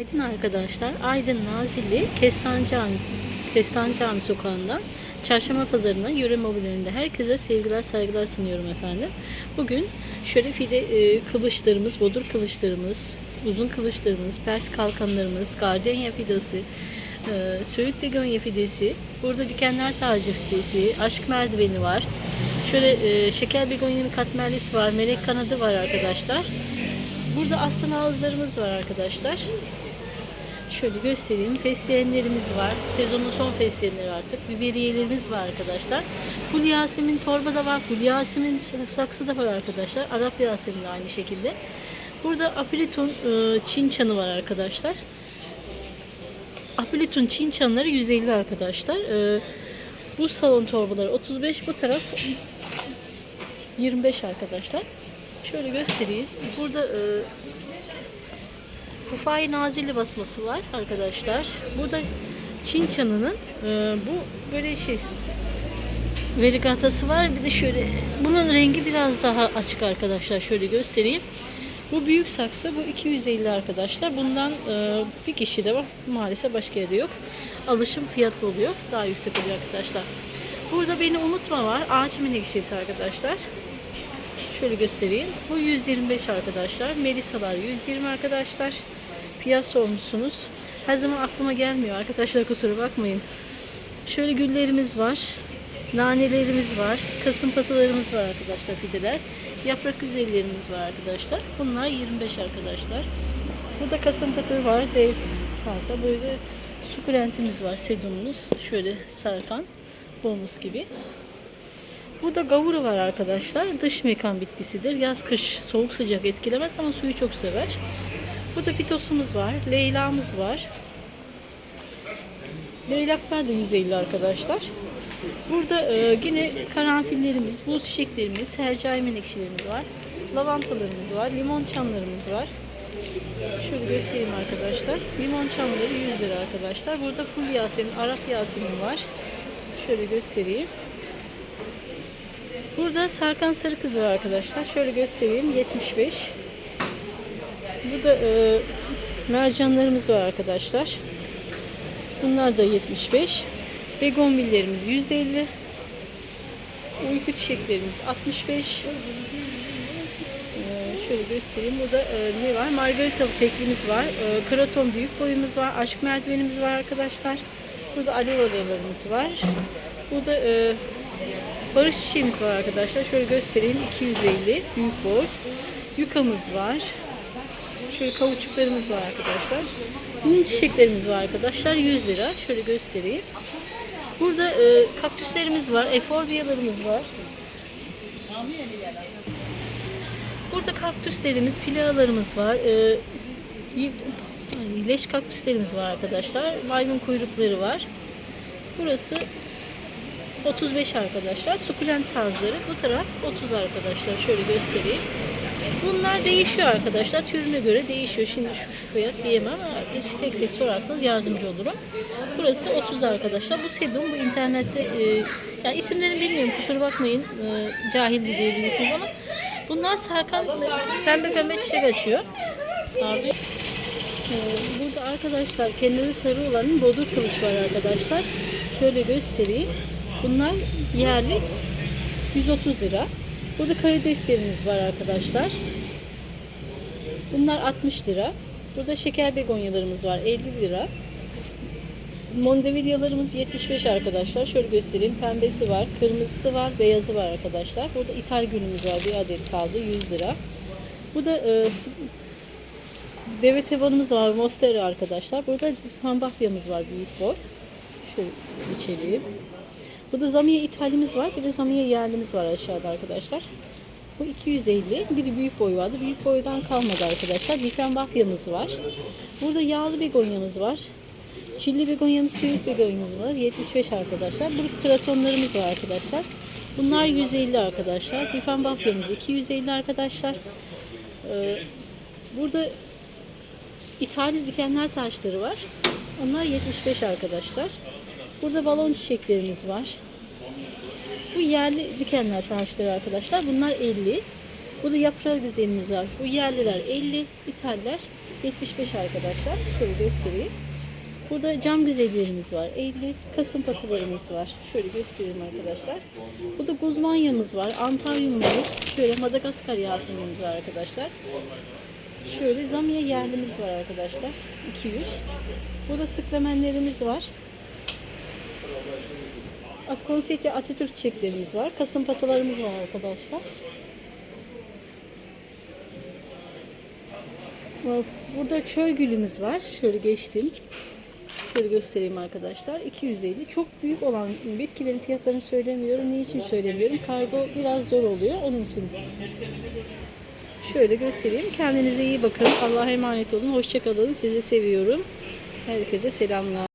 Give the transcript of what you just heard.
Aydın arkadaşlar, Aydın Nazilli Kestan Cami, Kestan Cami sokağından Çarşamba pazarına yöre mobilyalarında herkese sevgiler saygılar sunuyorum efendim. Bugün şöyle fide e, kılıçlarımız, bodur kılıçlarımız, uzun kılıçlarımız, pers kalkanlarımız, gardenya fidesi, e, söğüt begonya fidesi, burada dikenler tacı fidesi, aşk merdiveni var. Şöyle e, şeker begonyanın katmerlisi var, melek kanadı var arkadaşlar. Burada aslan ağızlarımız var arkadaşlar. Şöyle göstereyim. Fesleğenlerimiz var. Sezonun son fesleğenleri artık. Biberiyelerimiz var arkadaşlar. Full Yasemin torba da var. Full Yasemin saksı da var arkadaşlar. Arap Yasemin de aynı şekilde. Burada Apiliton e, Çin çanı var arkadaşlar. Apiliton Çin çanları 150 arkadaşlar. E, bu salon torbaları 35. Bu taraf 25 arkadaşlar. Şöyle göstereyim. Burada e, Kufay Nazilli basması var arkadaşlar. Burada Çin çanının e, bu böyle şey verigatası var. Bir de şöyle bunun rengi biraz daha açık arkadaşlar. Şöyle göstereyim. Bu büyük saksı bu 250 arkadaşlar. Bundan e, bir kişi de var. Maalesef başka yerde yok. Alışım fiyatlı oluyor. Daha yüksek oluyor arkadaşlar. Burada beni unutma var. Ağaç menekşesi arkadaşlar. Şöyle göstereyim. Bu 125 arkadaşlar. Melisalar 120 arkadaşlar. Fiyat sormuşsunuz. Her zaman aklıma gelmiyor arkadaşlar kusura bakmayın. Şöyle güllerimiz var. Nanelerimiz var. Kasım patılarımız var arkadaşlar fideler. Yaprak güzellerimiz var arkadaşlar. Bunlar 25 arkadaşlar. Burada kasım patı var. Dev fazla böyle sukulentimiz var. Sedumumuz. Şöyle sarkan. Bonus gibi. Burada gavuru var arkadaşlar. Dış mekan bitkisidir. Yaz kış soğuk sıcak etkilemez ama suyu çok sever. Burada pitosumuz var. Leyla'mız var. Leylaklar da 150 arkadaşlar. Burada e, yine karanfillerimiz, buz çiçeklerimiz, hercai menekşelerimiz var. Lavantalarımız var. Limon çamlarımız var. Şöyle göstereyim arkadaşlar. Limon çamları 100 lira arkadaşlar. Burada full yasemin, Arap yasemin var. Şöyle göstereyim. Burada Sarkan Sarı Kız var arkadaşlar. Şöyle göstereyim. 75. Burada e, mercanlarımız var arkadaşlar. Bunlar da 75. Begonvillerimiz 150. Uyku çiçeklerimiz 65. Ee, şöyle göstereyim. Burada e, ne var? Margarita teklimiz var. E, kraton büyük boyumuz var. Aşk merdivenimiz var arkadaşlar. Burada aloe veralarımız var. Burada e, barış çiçeğimiz var arkadaşlar. Şöyle göstereyim. 250 büyük boy. Yukamız var. Şöyle kavuçuklarımız var arkadaşlar. Mum çiçeklerimiz var arkadaşlar. 100 lira. Şöyle göstereyim. Burada e, kaktüslerimiz var. Eforbiyalarımız var. Burada kaktüslerimiz, pilalarımız var. E, leş kaktüslerimiz var arkadaşlar. Maymun kuyrukları var. Burası 35 arkadaşlar. Sukulent tarzları. Bu taraf 30 arkadaşlar. Şöyle göstereyim. Bunlar değişiyor arkadaşlar. Türüne göre değişiyor. Şimdi şu, şu fiyat diyemem ama hiç tek tek sorarsanız yardımcı olurum. Burası 30 arkadaşlar. Bu sedum bu internette e, yani isimlerini bilmiyorum kusura bakmayın. E, cahil diyebilirsiniz ama bunlar sarkan pembe pembe çiçek açıyor. Abi. Ee, Burada arkadaşlar kenarı sarı olanın bodur kılıç var arkadaşlar. Şöyle göstereyim. Bunlar yerli 130 lira. Burada karideslerimiz var arkadaşlar. Bunlar 60 lira. Burada şeker begonyalarımız var 50 lira. Mondevilyalarımız 75 arkadaşlar. Şöyle göstereyim. Pembesi var, kırmızısı var, beyazı var arkadaşlar. Burada ithal gülümüz var. Bir adet kaldı 100 lira. Bu da e, deve tebanımız var. Monstera arkadaşlar. Burada hambafyamız var büyük boy. Şöyle içelim. Burada zamiye ithalimiz var. Bir de zamiye yerlimiz var aşağıda arkadaşlar. Bu 250. Bir de büyük boy vardı. Büyük boydan kalmadı arkadaşlar. Difen bafyamız var. Burada yağlı begonyamız var. Çilli begonyamız, söğüt begonyamız var. 75 arkadaşlar. Burada kratonlarımız var arkadaşlar. Bunlar 150 arkadaşlar. Difen bafyamız 250 arkadaşlar. Ee, burada İthal dikenler taşları var. Onlar 75 arkadaşlar. Burada balon çiçeklerimiz var. Bu yerli dikenler taşları arkadaşlar. Bunlar 50. Burada yaprağı güzelimiz var. Bu yerliler 50, ithaller 75 arkadaşlar. Şöyle göstereyim. Burada cam güzellerimiz var. 50 kasım patılarımız var. Şöyle göstereyim arkadaşlar. Burada guzmanyamız var. Antalyumumuz. Şöyle Madagaskar yaseminimiz var arkadaşlar. Şöyle zamiye yerlimiz var arkadaşlar. 200. Burada sıklamenlerimiz var. At konseptli Atatürk çiçeklerimiz var. Kasım patalarımız var arkadaşlar. Burada çöl gülümüz var. Şöyle geçtim. Şöyle göstereyim arkadaşlar. 250. Çok büyük olan bitkilerin fiyatlarını söylemiyorum. Niçin söylemiyorum? Kargo biraz zor oluyor. Onun için Şöyle göstereyim. Kendinize iyi bakın. Allah'a emanet olun. Hoşçakalın. Sizi seviyorum. Herkese selamlar.